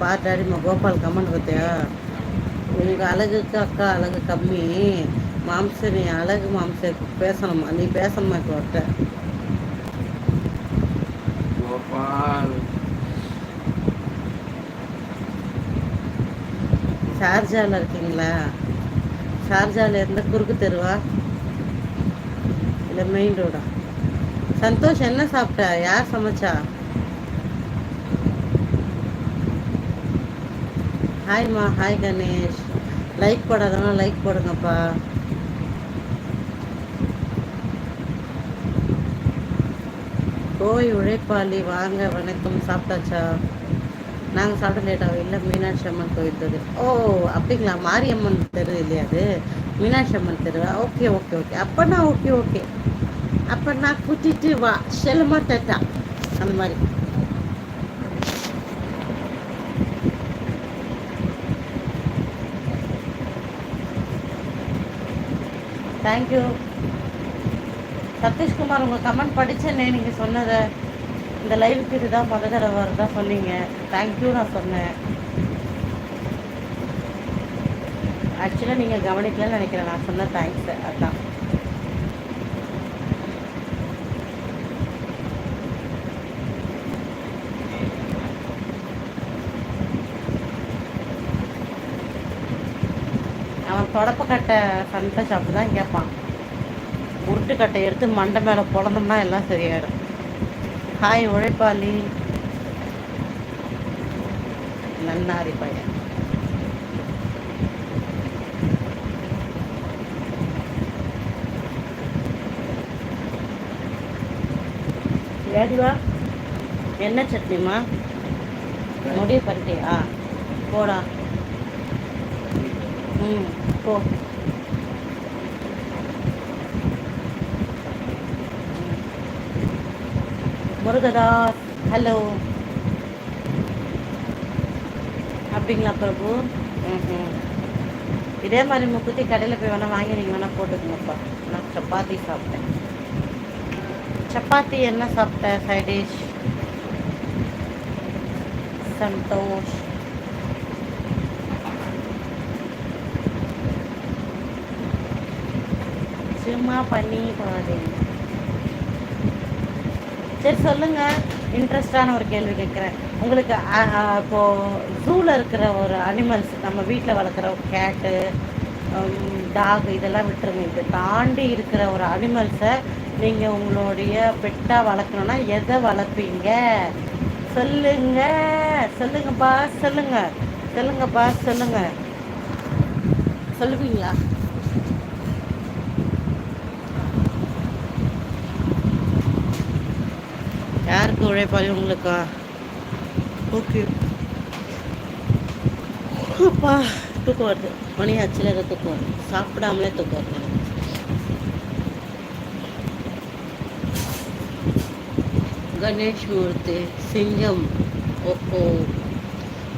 பார் டாடிமா Gopal comment பார்த்தியா? உங்கள் அழகுக்கு அக்கா அழகு கம்மி. மாம்ச நீ அழகு மாம்ச பேசணுமா? நீ பேசணுமா இப்போ கோபால். ஷார்ஜாவில் இருக்கீங்களா? ஷார்ஜாவில் இருந்த குறுக்கு தெருவா? இல்லை மெயின் ரோடா சந்தோஷ் என்ன சாப்பிட்ட? யார் சமைச்சா? ஹாய்மா ஹாய் கணேஷ் லைக் போடாதவங்க லைக் போடுங்கப்பா. கோய் உழைப்பாளி வாங்க வணக்கம். சாப்பிட்டாச்சா? நாங்கள் சாப்பிட லேட்டாக இல்லை மீனாட்சி அம்மன் கோயில் தெரு. ஓ அப்படிங்களா? மாரியம்மன் தெரு இல்லையா அது? மீனாட்சி அம்மன் தெருவா? Okay okay okay. அப்போனா ஓகே ஓகே. அப்போ நான் கூட்டிட்டு வா. செல்லமா டட்டா. அந்த மாதிரி. தேங்க்யூ சதீஷ்குமார் உங்கள் கமெண்ட் படித்தேனே நீங்கள் சொன்னதை. இந்த லைவுக்கு இதுதான் மத தடவை வருதா சொன்னீங்க. தேங்க்யூ நான் சொன்னேன். ஆக்சுவலாக நீங்கள் கவனிக்கலன்னு நினைக்கிறேன். நான் சொன்ன தேங்க்ஸ் அதான். அவன் தொடப்பக்கட்டை சண்டை சாப்பிட்டு தான் கேட்பான். உருட்டுக்கட்டை எடுத்து மண்டை மேலே பிறந்தோம்னா எல்லாம் சரியாயிடும். ஹாய் உழைப்பாளி. நன்னாரி பையன். ஏடிவா என்ன சட்னிமா முடிய பண்ணிட்டியா போடா. ம் போ. முருகதாஸ் ஹலோ அப்படிங்களா பிரபு? ம் இதே மாதிரி முக்குத்தி கடையில் போய் வேணால் வாங்கி நீங்கள் வேணால் போட்டுக்கோங்கப்பா. நான் சப்பாத்தி சாப்பிட்டேன். சப்பாத்தி என்ன சாப்பிட்ட? Side dish Santhosh. சும்மா பண்ணி போகாதீங்க சரி சொல்லுங்கள் இன்ட்ரெஸ்டான ஒரு கேள்வி கேட்குறேன். உங்களுக்கு இப்போது ஜூவில் இருக்கிற ஒரு அனிமல்ஸ் நம்ம வீட்டில் வளர்க்குற கேட்டு டாக் இதெல்லாம் விட்டுருங்க. இது தாண்டி இருக்கிற ஒரு அனிமல்ஸை நீங்கள் உங்களுடைய பெட்டாக வளர்க்கணுன்னா எதை வளர்ப்பீங்க? சொல்லுங்க. சொல்லுங்கப்பா சொல்லுங்க. சொல்லுங்கப்பா சொல்லுங்க. சொல்லுவீங்களா? யாருக்கு உழைப்பாளி உங்களுக்கா? ஓகே அப்பா தூக்கம் வருது. மணி ஆச்சுல ஏதோ தூக்கம் வருது. சாப்பிடாமலே தூக்கம் வருது கணேஷ் மூர்த்தி சிங்கம். ஓஹோ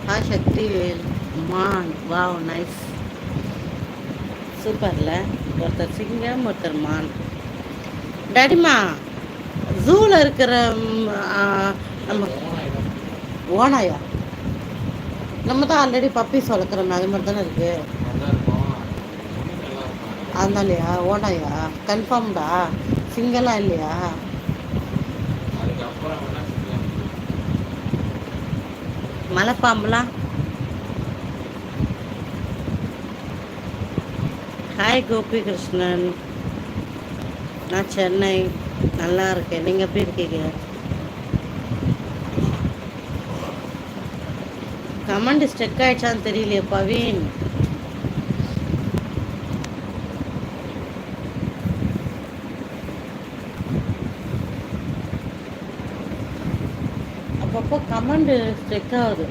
ஹா சக்திவேல் மான். வாவ் நைஸ் சூப்பரில். ஒருத்தர் சிங்கம் ஒருத்தர் மான். டடிமா ஜூவில் இருக்கிற நம்ம ஓனாயா நம்ம தான் ஆல்ரெடி பப்பீஸ் வளர்க்குறோமே அது மாதிரி தானே இருக்குது அதுதான் இல்லையா ஓனாயா கன்ஃபார்ம்டா சிங்கலாக இல்லையா? மலைப்பாம்புலாம் ஹாய் கோபி கிருஷ்ணன் நான் சென்னை. நல்லா இருக்கேன் நீங்கள் எப்படி இருக்கீங்க? கமெண்ட் ஸ்டெக் ஆயிடுச்சான்னு தெரியலையே பவீன். அப்பப்போ கமெண்ட் ஸ்டெக் ஆகுது.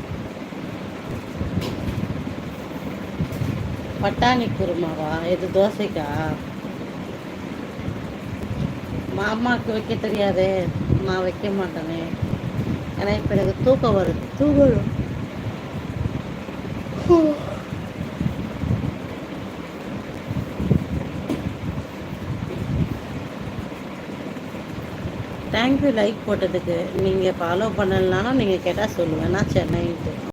பட்டாணி குருமாவா? எது தோசைக்கா? அம்மாவுக்கு வைக்க தெரியாதே. நான் வைக்க மாட்டேனே. ஏன்னா இப்போ எனக்கு தூக்கம் வருது. தூக்கம் வரும். தேங்க்யூ லைக் போட்டதுக்கு. நீங்கள் ஃபாலோ பண்ணலனாலும் நீங்கள் கேட்டால் சொல்லுவேன். நான் சென்னைன்ட்டு.